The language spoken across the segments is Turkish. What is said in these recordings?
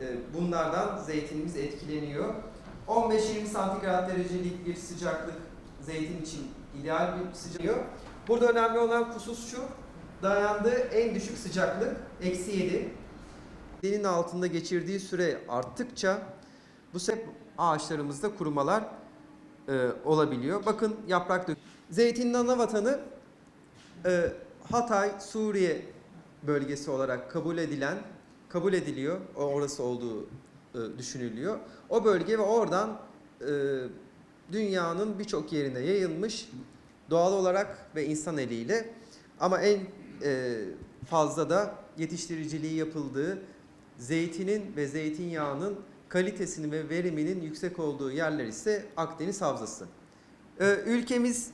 e, bunlardan zeytinimiz etkileniyor. 15-20 santigrat derecelik bir sıcaklık zeytin için ideal bir sıcaklık. Burada önemli olan husus şu, dayandığı en düşük sıcaklık eksi 7. Denin altında geçirdiği süre arttıkça bu sefer ağaçlarımızda kurumalar e, olabiliyor. Bakın yaprak dök. Zeytinin ana vatanı e, Hatay, Suriye bölgesi olarak kabul edilen, kabul ediliyor. Orası olduğu e, düşünülüyor. O bölge ve oradan e, dünyanın birçok yerine yayılmış doğal olarak ve insan eliyle ama en e, fazla da yetiştiriciliği yapıldığı zeytinin ve zeytinyağının kalitesinin ve veriminin yüksek olduğu yerler ise Akdeniz Havzası. Ee, ülkemiz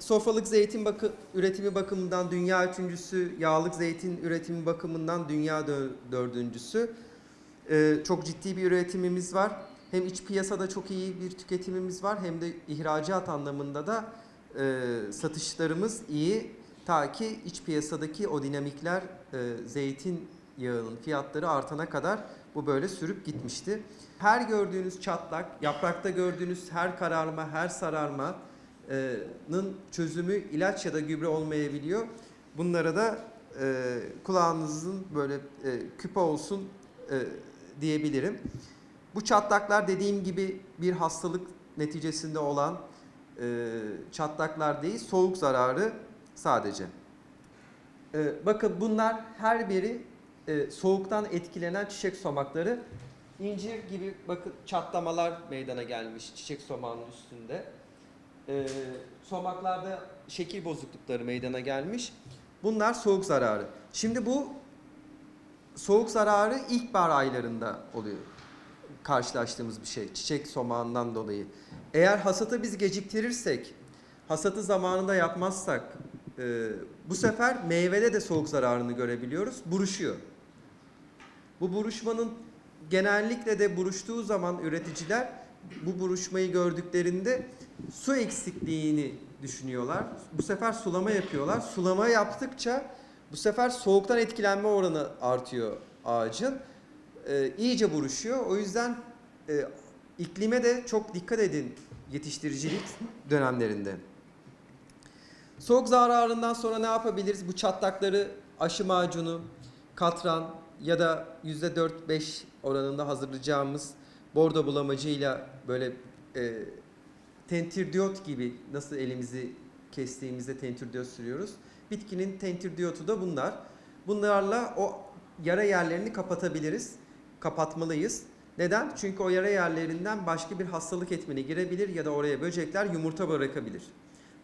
sofralık zeytin bakı, üretimi bakımından dünya üçüncüsü, yağlık zeytin üretimi bakımından dünya dö- dördüncüsü. Ee, çok ciddi bir üretimimiz var. Hem iç piyasada çok iyi bir tüketimimiz var hem de ihracat anlamında da e, satışlarımız iyi. Ta ki iç piyasadaki o dinamikler e, zeytin yağının fiyatları artana kadar bu böyle sürüp gitmişti. Her gördüğünüz çatlak, yaprakta gördüğünüz her kararma, her sararmanın çözümü ilaç ya da gübre olmayabiliyor. Bunlara da e, kulağınızın böyle e, küpe olsun e, diyebilirim. Bu çatlaklar dediğim gibi bir hastalık neticesinde olan e, çatlaklar değil, soğuk zararı sadece. E, bakın bunlar her biri e, soğuktan etkilenen çiçek somakları. İncir gibi bakın çatlamalar meydana gelmiş çiçek somağının üstünde. E, somaklarda şekil bozuklukları meydana gelmiş. Bunlar soğuk zararı. Şimdi bu soğuk zararı ilkbahar aylarında oluyor. Karşılaştığımız bir şey çiçek somağından dolayı. Eğer hasatı biz geciktirirsek, hasatı zamanında yapmazsak e, bu sefer meyvede de soğuk zararını görebiliyoruz. Buruşuyor. Bu buruşmanın genellikle de buruştuğu zaman üreticiler bu buruşmayı gördüklerinde su eksikliğini düşünüyorlar. Bu sefer sulama yapıyorlar. Sulama yaptıkça bu sefer soğuktan etkilenme oranı artıyor ağacın. Ee, iyice buruşuyor. O yüzden e, iklime de çok dikkat edin yetiştiricilik dönemlerinde. Soğuk zararından sonra ne yapabiliriz? Bu çatlakları aşı macunu, katran ya da %4-5 oranında hazırlayacağımız bordo bulamacıyla böyle e, tentirdiyot gibi nasıl elimizi kestiğimizde tentirdiyot sürüyoruz. Bitkinin tentirdiyotu da bunlar. Bunlarla o yara yerlerini kapatabiliriz. Kapatmalıyız. Neden? Çünkü o yara yerlerinden başka bir hastalık etmeni girebilir ya da oraya böcekler yumurta bırakabilir.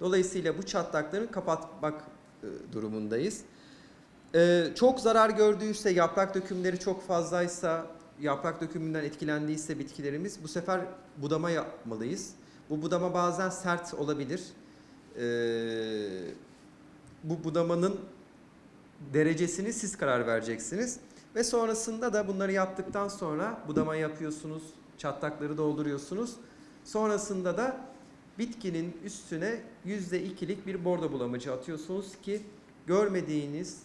Dolayısıyla bu çatlakları kapatmak e, durumundayız. Ee, çok zarar gördüyse, yaprak dökümleri çok fazlaysa, yaprak dökümünden etkilendiyse bitkilerimiz bu sefer budama yapmalıyız. Bu budama bazen sert olabilir. Ee, bu budamanın derecesini siz karar vereceksiniz. Ve sonrasında da bunları yaptıktan sonra budama yapıyorsunuz, çatlakları dolduruyorsunuz. Sonrasında da bitkinin üstüne %2'lik bir bordo bulamacı atıyorsunuz ki görmediğiniz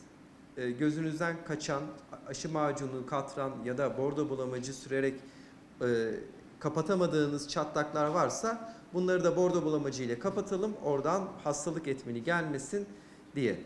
gözünüzden kaçan aşı macunu, katran ya da bordo bulamacı sürerek e, kapatamadığınız çatlaklar varsa bunları da bordo bulamacı ile kapatalım. Oradan hastalık etmeni gelmesin diye.